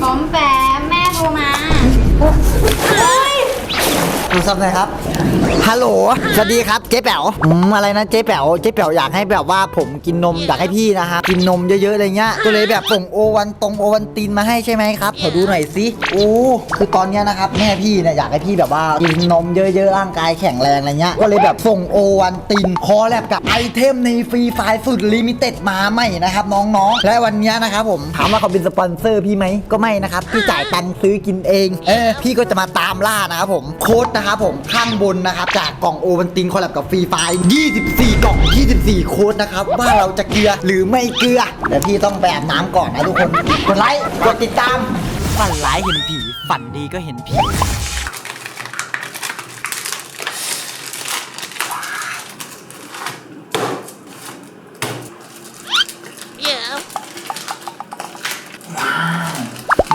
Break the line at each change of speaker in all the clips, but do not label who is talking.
พร้อมแปม โทร
ศัพท์หน่อยครับ ฮัลโหล สวัสดีครับเจ๊แป๋วอืมอะไรนะเจ๊แป๋วเจ๊แป๋วอยากให้แบบว่าผมกินนมอยากให้พี่นะครับกินนมเยอะๆอะไรเงี้ย ก็เลยแบบส่งโอวันตรงโอวันตินมาให้ใช่ไหมครับขอดูหน่อยสิโอ้คือตอนเนี้ยนะครับแม่พี่เนี่ยอยากให้พี่แบบว่ากินนมเยอะๆร่างกายแข็งแรงอะไรเงี้ย ก็เลยแบบส่งโอวันตินคอแลบกับไอเทมในฟรีไฟล์สุดลิมิเต็ดมาใหม่นะครับน้องๆ และวันเนี้ยนะครับผมถามว่าเขาเป็นสปอนเซอร์พี่ไหมก็ไม่นะครับพี่จ่ายตังค์ซื้อกินเอง เออพี่ก็จะมาตามล่านะครับผมโค้ดนะครับครับผมข้างบนนะครับจากกล่องโอวันตินคอลแลบกับฟรีไฟล์24 กล่อง 24 โค้ดนะครับว่าเราจะเกลือหรือไม่เกลือแต่พี่ต้องไปอาบน้ำก่อนนะทุกคนกดไลค์กดติดตาม
ฝันร้ายเห็นผี ฝันดีก็เห็นผี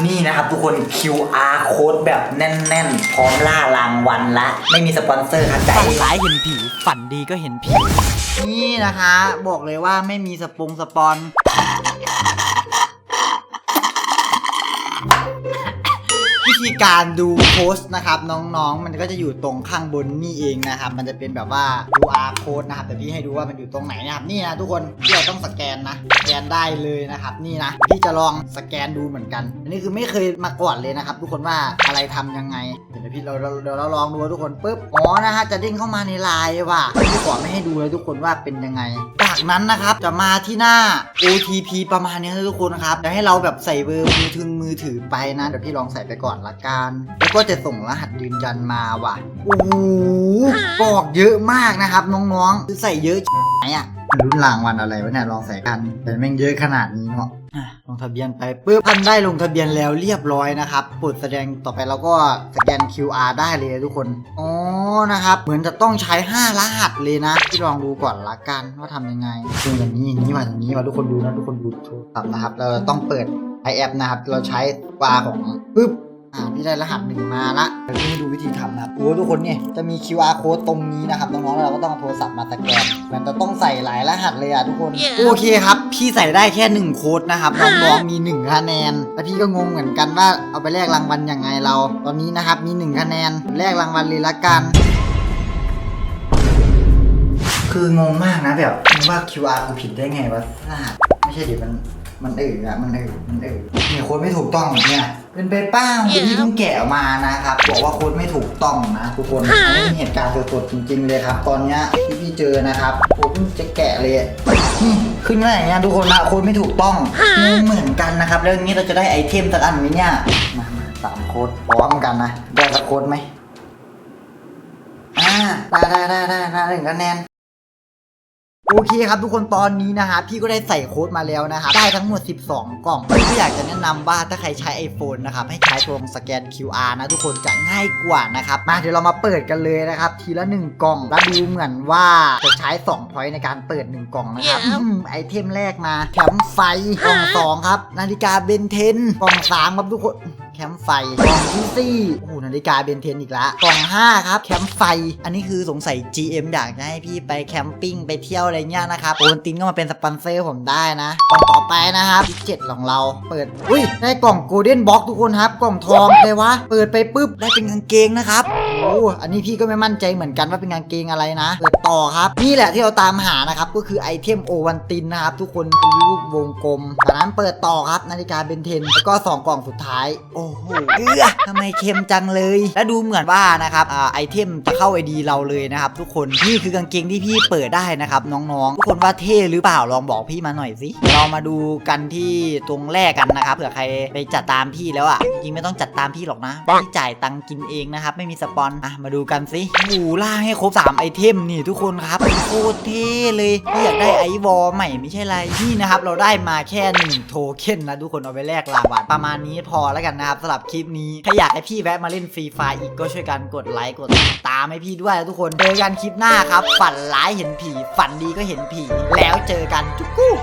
นี่นะครับทุกคน QR โค้ดแบบแน่น ๆ พร้อมล่ารางวัลละ ไม่มีสปอนเซอร์ครับใจ
ฝันร้ายเห็นผี ฝันดีก็เห็นผี
นี่นะคะ บอกเลยว่าไม่มีสปงสปอน ธีการดูโพสต์นะครับน้องๆ มันก็จะอยู่ตรงข้างบนนี่เองนะครับ มันจะเป็นแบบว่า QR code นะครับแต่พี่ให้ดูว่ามันอยู่ตรงไหนนะครับนี่นะทุกคนที่เราต้องสแกนนะสแกนได้เลยนะครับ นี่นะพี่จะลองสแกนดูเหมือนกัน อันนี้คือไม่เคยมาก่อนเลยนะครับ ทุกคนว่าอะไรทำยังไงเดี๋ยวพี่เราเราเดี๋ยวเราลองดูทุกคนปุ๊บอ๋อนะฮะจะเด้งเข้ามาในไลน์ว่ะพี่ขอไม่ให้ดูเลยทุกคนว่าเป็นยังไง จากนั้นนะครับจะมาที่หน้า OTP ประมาณนี้นะทุกคนนะครับจะให้เราแบบใส่เบอร์มือถือมือถือไปนะเดี๋ยวพี่ลองใส่ไปก่อนละกันแล้วก็จะส่งรหัสยืนยันมาว่ะโอ้โหบอกเยอะมากนะครับ น้องๆคือใส่เยอะไหนอะรุ่นรางวัลอะไรวะเนี่ยลองใส่กันแต่แม่งเยอะขนาดนี้เนาะลงทะเบียนไปปุ๊บท่านได้ลงทะเบียนแล้วเรียบร้อยนะครับปรดแสดงต่อไปเราก็สแกน QR ได้เลยทุกคน อ๋อ นะครับ เหมือนจะต้องใช้ 5 รหัสเลยนะ ที่ลองดูก่อนละกันว่าทำยังไงคืออย่างนี้อย่างนี้มาอย่างนี้มาทุกคนดูนะทุกคนดูโทรศัพท์นะครับ เราต้องเปิดไอแอปนะครับ เราใช้ปลาของปึ๊บ อ่าพี่ได้รหัสหนึ่งมาละเดี๋ยวพี่ให้ดูวิธีทำนะครับโอ้ทุกคนเนี่ยจะมี QR code ตรงนี้นะครับน้องๆเราก็ต้องเอาโทรศัพท์มาสแกนมันจะต้องใส่หลายรหัสเลยอะทุกคนโอเคครับพี่ใส่ได้แค่หนึ่งโค้ดนะครับน้องๆมีหนึ่งคะแนนแล้วพี่ก็งงเหมือนกันว่าเอาไปแลกรางวัลยังไงเรา ตอนนี้นะครับมีหนึ่งคะแนนแลกรางวัลเลยละกันคืองงมากนะแบบว่า QR กูผิดได้ไงวะรหัสไม่ใช่ดิมัน มันเอออะมันเออมันเออเนี่ยโค้ดไม่ถูกต้องเนี่ยเป็นไปเป้าที่เพิ่งแกะออกมานะครับบอกว่าโค้ดไม่ถูกต้องนะทุกคนอันนี้เป็นเหตุการณ์สดๆจริงๆเลยครับ ตอนเนี้ยที่พี่เจอนะครับโค้ดเพิ่งจะแกะเลยอืมขึ้นมาอย่างเงี้ยทุกคนนะโค้ดไม่ถูกต้องงงเหมือนกันนะครับ แล้วอย่างนี้เราจะได้ไอเทมสักอันไหมเนี่ยมามาสามโค้ดพร้อมกันนะได้สักโค้ดไหมอ่าได้ได้ได้ได้ได้หนึ่งคะแนน โอเคครับทุกคนตอนนี้นะฮะพี่ก็ได้ใส่โค้ดมาแล้วนะครับได้ทั้งหมด 12 กล่องพี่ก็อยากจะแนะนำว่าถ้าใครใช้ iPhone นะครับให้ใช้ตรงสแกน QR นะทุกคนจะง่ายกว่านะครับมาเดี๋ยวเรามาเปิดกันเลยนะครับทีละ 1 กล่องแล้วดูเหมือนว่าจะใช้2 point ในการเปิด 1 กล่องนะครับอืมไอเทมแรกมาแคมป์ไฟกล่อง2ครับนาฬิกาเบนเทนกล่อง3ครับทุกคน แคมป์ไฟกล่องที่สี่โอ้โหนาฬิกาเบนเทนอีกละกล่อง5ครับแคมป์ไฟ อันนี้คือสงสัย GM อยากจะให้พี่ไปแคมปิ้งไปเที่ยวอะไรเงี้ยนะครับโอนตินก็มาเป็นสปอนเซอร์ผมได้นะกล่องต่อไปนะครับที่เจ็ดของเราเปิดอุ้ยได้กล่องโกลเด้นบ็อกทุกคนครับ กล่องทองเลยวะเปิดไปปุ๊บได้เป็นกางเกงนะครับโอ้อันนี้พี่ก็ไม่มั่นใจเหมือนกันว่าเป็นกางเกงอะไรนะเปิดต่อครับนี่แหละที่เราตามหานะครับก็คือไอเทมโอวันตินนะครับทุกคนเป็นรูปวงกลมจากนั้นเปิดต่อครับนาฬิกาเบนเทนแล้วก็สองกล่องสุดท้ายโอ้โหเอื้อทำไมเค็มจังเลย และดูเหมือนว่านะครับอ่าไอเทมจะเข้าไอดีเราเลยนะครับทุกคนนี่คือกางเกงที่พี่เปิดได้นะครับน้องๆทุกคนว่าเท่หรือเปล่าลองบอกพี่มาหน่อยสิเรามาดูกันที่ตรงแรกกันนะครับเผื่อใครไปจัดตามพี่แล้วอะจริงไม่ต้องจัดตามพี่หรอกนะพี่จ่ายตังค์กินเองนะครับไม่มีสปอนอะมาดูกันสิโอ้โหล่าให้ครบ3ไอเทมนี่ทุกคนครับโคตรเท่เลยพี่อยากได้ไอวอลใหม่ไม่ใช่ไรนี่นะครับเราได้มาแค่1โทเค็นนะทุกคนเอาไปแลกลาบัตประมาณนี้พอแล้วกันนะครับสำหรับคลิปนี้ถ้าอยากให้พี่แวะมาเล่นฟรีไฟอีกก็ช่วยกันกดไลค์กดติดตามให้พี่ด้วยนะทุกคนเจอกันคลิปหน้าครับ ฝันร้ายเห็นผี ฝันดีก็เห็นผี แล้วเจอกันจุ๊กกู้